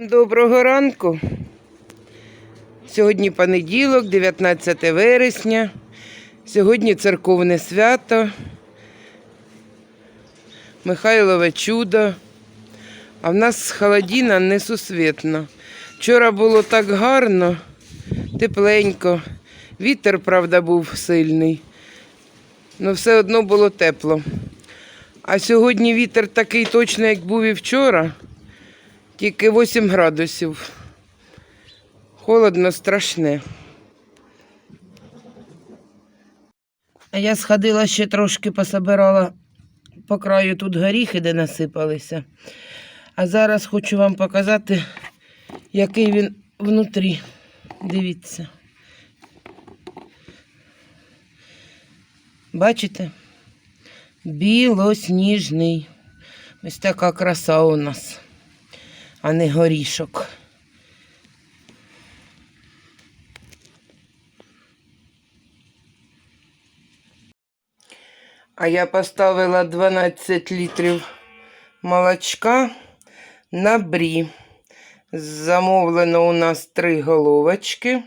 Доброго ранку. Сьогодні понеділок, 19 вересня. Сьогодні церковне свято. Михайлове чудо. А в нас холодіна несусвітна. Вчора було так гарно, тепленько. Вітер, правда, був сильний. але все одно було тепло. А сьогодні вітер такий точно, як був і вчора. Тільки 8 градусів. Холодно, страшне. А я сходила ще трошки пособирала по краю тут горіхи, де насипалися. А зараз хочу вам показати, який він внутрі. Дивіться. Бачите? Білосніжний. Ось така краса у нас а не горішок. А я поставила 12 літрів молочка на брі. Замовлено у нас три головочки.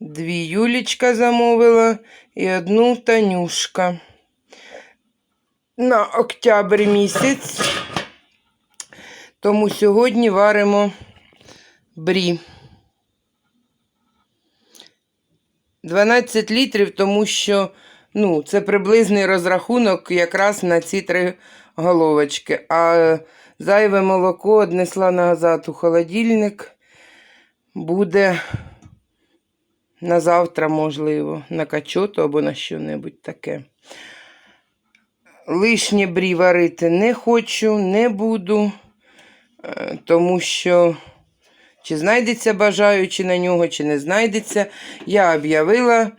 Дві Юлічка замовила і одну Танюшка. На октябрь місяць. Тому сьогодні варимо брі. 12 літрів, тому що ну, це приблизний розрахунок якраз на ці три головочки. А зайве молоко однесла назад у холодильник. Буде на завтра, можливо, на качоту або на що-небудь таке. Лишнє брі варити не хочу, не буду. Е, тому що чи знайдеться бажаючи на нього, чи не знайдеться. Я об'явила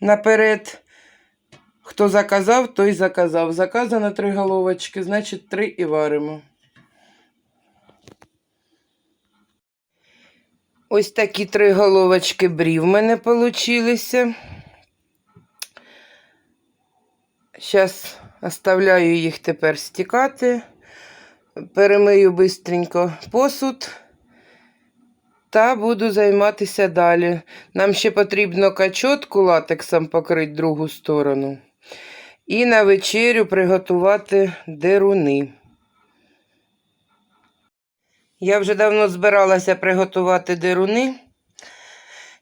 наперед. Хто заказав, той заказав. Заказано три головочки, значить три і варимо. Ось такі три головочки брі в мене получилися. Зараз оставляю їх тепер стікати перемию бистренько посуд та буду займатися далі. Нам ще потрібно качотку латексом покрити другу сторону. І на вечерю приготувати деруни. Я вже давно збиралася приготувати деруни.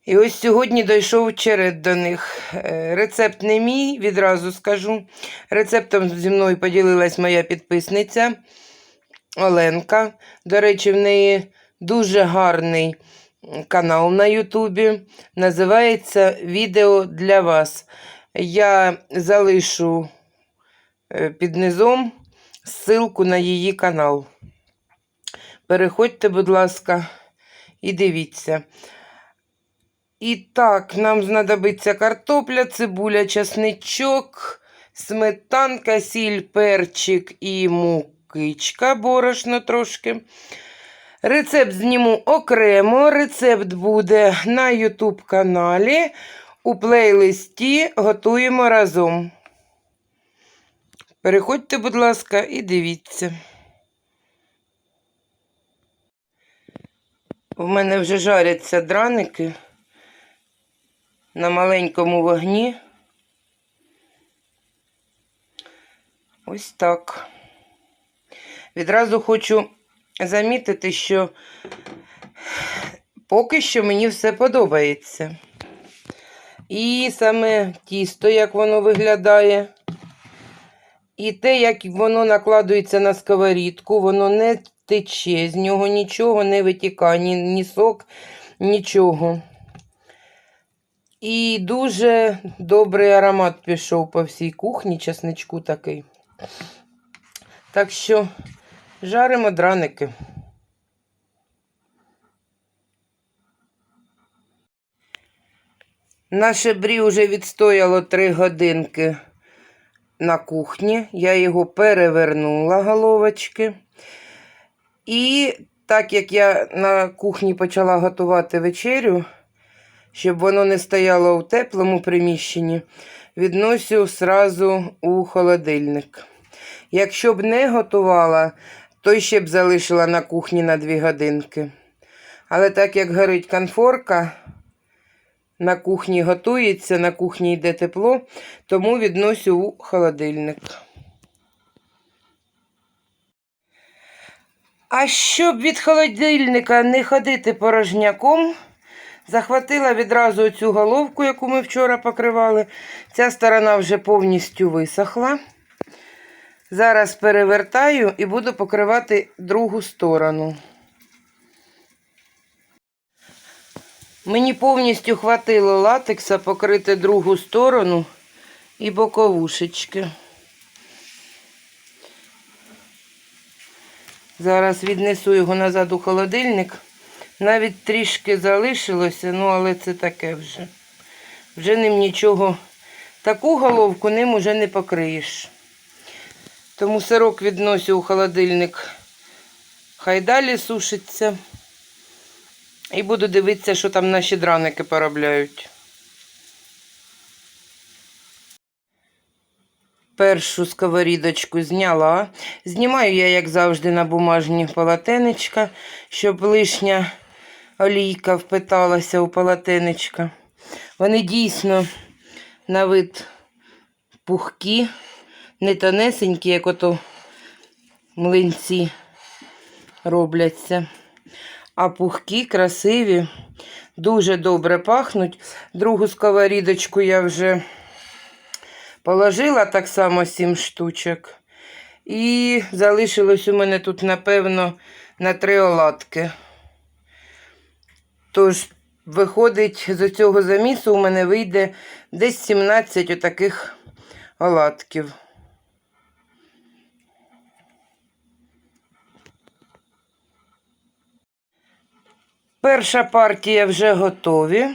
І ось сьогодні дійшов черед до них. Е, Рецепт не мій, відразу скажу. Рецептом зі мною поділилась моя підписниця. Оленка. До речі, в неї дуже гарний канал на Ютубі. Називається Відео для вас. Я залишу е, під низом ссылку на її канал. Переходьте, будь ласка, і дивіться. І так, нам знадобиться картопля, цибуля, часничок, сметанка, сіль, перчик і мук кичка, борошно трошки. Рецепт зніму окремо. Рецепт буде на YouTube каналі. У плейлисті готуємо разом. Переходьте, будь ласка, і дивіться. У мене вже жаряться драники на маленькому вогні. Ось так. Відразу хочу замітити, що поки що мені все подобається. І саме тісто, як воно виглядає, і те, як воно накладується на сковорідку, воно не тече, з нього нічого не витікає, ні, ні сок, нічого. І дуже добрий аромат пішов по всій кухні, часничку такий. Так що Жаримо драники. Наше брі вже відстояло 3 годинки на кухні. Я його перевернула головочки. І так як я на кухні почала готувати вечерю, щоб воно не стояло в теплому приміщенні, відносю сразу у холодильник. Якщо б не готувала, той ще б залишила на кухні на дві годинки. Але так як горить конфорка, на кухні готується, на кухні йде тепло, тому відносю у холодильник. А щоб від холодильника не ходити порожняком, захватила відразу цю головку, яку ми вчора покривали. Ця сторона вже повністю висохла. Зараз перевертаю і буду покривати другу сторону. Мені повністю хватило латекса покрити другу сторону і боковушечки. Зараз віднесу його назад у холодильник. Навіть трішки залишилося, ну але це таке вже. Вже ним нічого. Таку головку ним уже не покриєш. Тому сирок відносю у холодильник. Хай далі сушиться. І буду дивитися, що там наші драники поробляють. Першу сковорідочку зняла. Знімаю я, як завжди, на бумажні полотенечка, щоб лишня олійка впиталася у полотенечка. Вони дійсно на вид пухкі, не тонесенькі, як ото млинці робляться. А пухкі, красиві, дуже добре пахнуть. Другу сковорідочку я вже положила так само 7 штучок. І залишилось у мене тут, напевно, на три оладки. Тож, виходить, з цього замісу у мене вийде десь 17 отаких оладків. Перша партія вже готові.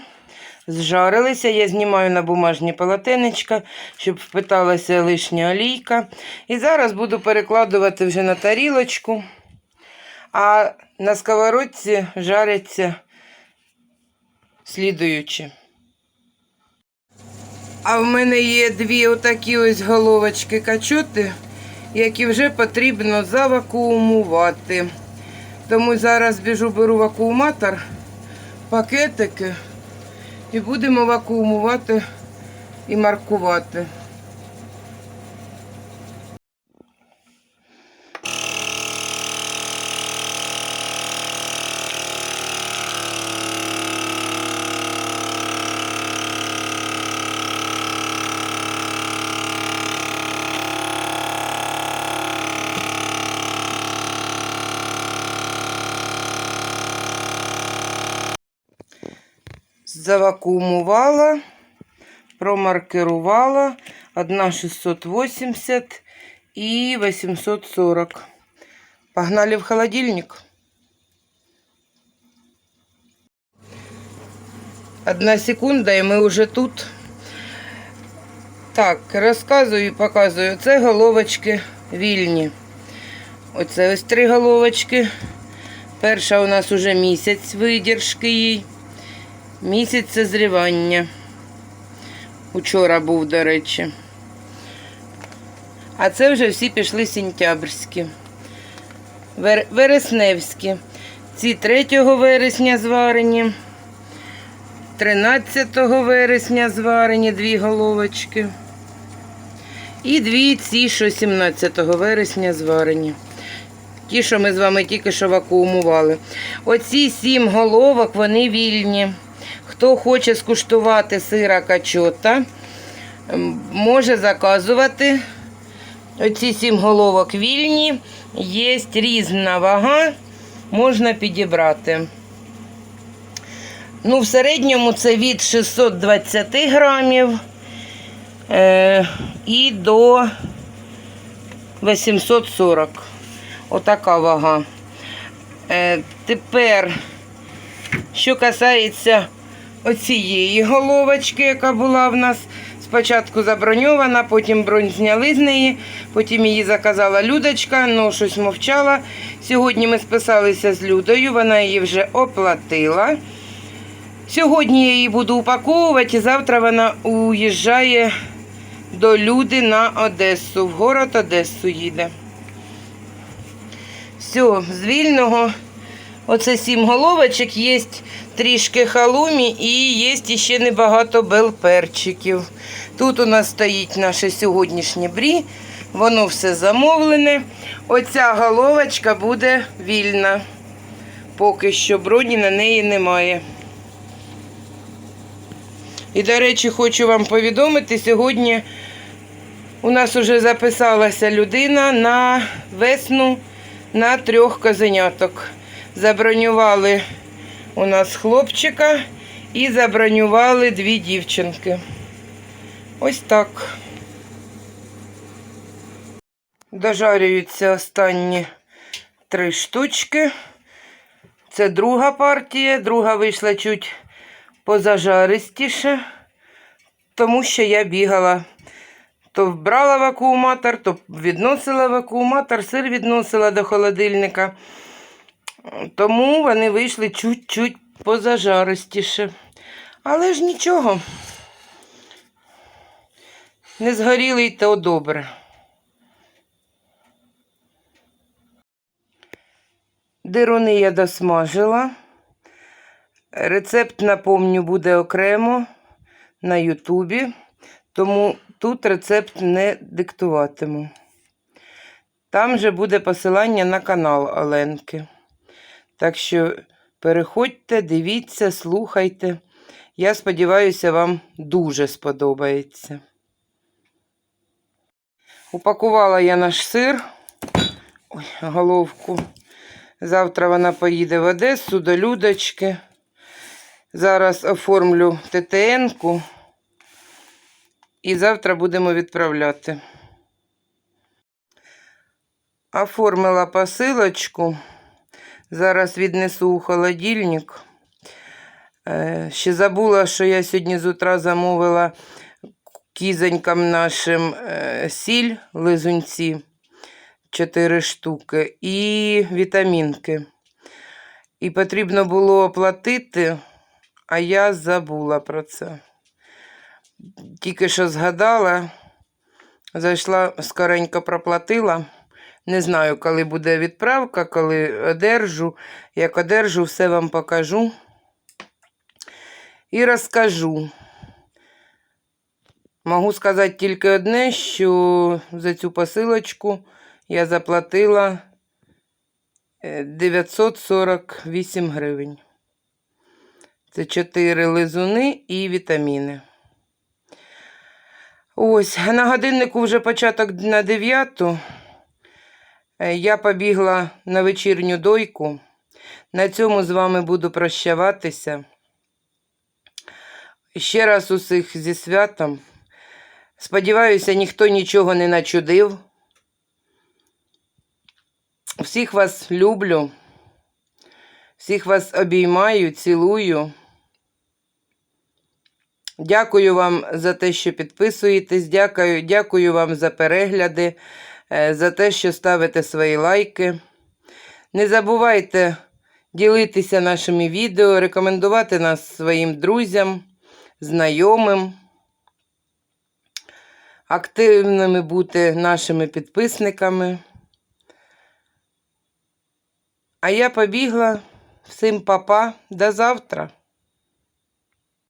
Зжарилися, я знімаю на бумажні полотенечка, щоб впиталася лишня олійка. І зараз буду перекладувати вже на тарілочку, а на сковородці жаряться слідуючі. А в мене є дві отакі ось головочки качоти, які вже потрібно завакуумувати. Тому зараз біжу, беру вакууматор, пакетики і будемо вакуумувати і маркувати. Завакуумувала, промаркерувала. Одна 680 і 840. Погнали в холодильник. Одна секунда, і ми вже тут. Так, розказую і показую. Це головочки вільні. Оце ось три головочки. Перша у нас уже місяць видержки їй. Місяць созрівання. Учора був, до речі. А це вже всі пішли сентябрьські. Вер... Вересневські. Ці 3 вересня зварені. 13 вересня зварені дві головочки. І дві ці, що 17 вересня зварені. Ті, що ми з вами тільки що вакуумували. Оці сім головок, вони вільні. Хто хоче скуштувати сира качота, може заказувати. Оці сім головок вільні, є різна вага, можна підібрати. Ну, в середньому це від 620 грамів е, і до 840. Отака вага. Е, тепер, що касається оцієї головочки, яка була в нас спочатку заброньована, потім бронь зняли з неї, потім її заказала Людочка, ну щось мовчала. Сьогодні ми списалися з Людою, вона її вже оплатила. Сьогодні я її буду упаковувати, і завтра вона уїжджає до люди на Одесу. В город Одесу їде. Все, з вільного. Оце сім головочок, є трішки халумі і є ще небагато белперчиків. Тут у нас стоїть наше сьогоднішнє брі, воно все замовлене. Оця головочка буде вільна. Поки що броні на неї немає. І, до речі, хочу вам повідомити, сьогодні у нас вже записалася людина на весну на трьох козеняток. Забронювали у нас хлопчика і забронювали дві дівчинки. Ось так. Дожарюються останні три штучки. Це друга партія. Друга вийшла чуть позажаристіше, тому що я бігала. То вбрала вакууматор, то відносила вакууматор, сир відносила до холодильника. Тому вони вийшли чуть-чуть позажаристіше. Але ж нічого. Не згорілий, то добре. Дируни я досмажила. Рецепт, напомню, буде окремо на Ютубі, тому тут рецепт не диктуватиму. Там же буде посилання на канал Оленки. Так що переходьте, дивіться, слухайте. Я сподіваюся, вам дуже сподобається. Упакувала я наш сир. Ой, головку. Завтра вона поїде в Одесу до Людочки. Зараз оформлю ТТН-ку. І завтра будемо відправляти. Оформила посилочку. Зараз віднесу у холодильник. Е, Ще забула, що я сьогодні з утра замовила кізонькам нашим е, сіль лизунці. 4 штуки і вітамінки. І потрібно було оплатити, а я забула про це. Тільки що згадала, зайшла, скоренько проплатила. Не знаю, коли буде відправка, коли одержу. Як одержу, все вам покажу і розкажу. Можу сказати тільки одне, що за цю посилочку я заплатила е, 948 гривень. Це 4 лизуни і вітаміни. Ось, на годиннику вже початок на 9. Е, Я побігла на вечірню дойку. На цьому з вами буду прощаватися. Ще раз усіх зі святом. Сподіваюся, ніхто нічого не начудив. Всіх вас люблю, всіх вас обіймаю, цілую. Дякую вам за те, що підписуєтесь. Дякую, дякую вам за перегляди, за те, що ставите свої лайки. Не забувайте ділитися нашими відео, рекомендувати нас своїм друзям, знайомим, активними бути нашими підписниками. А я побігла. Всім папа, до завтра.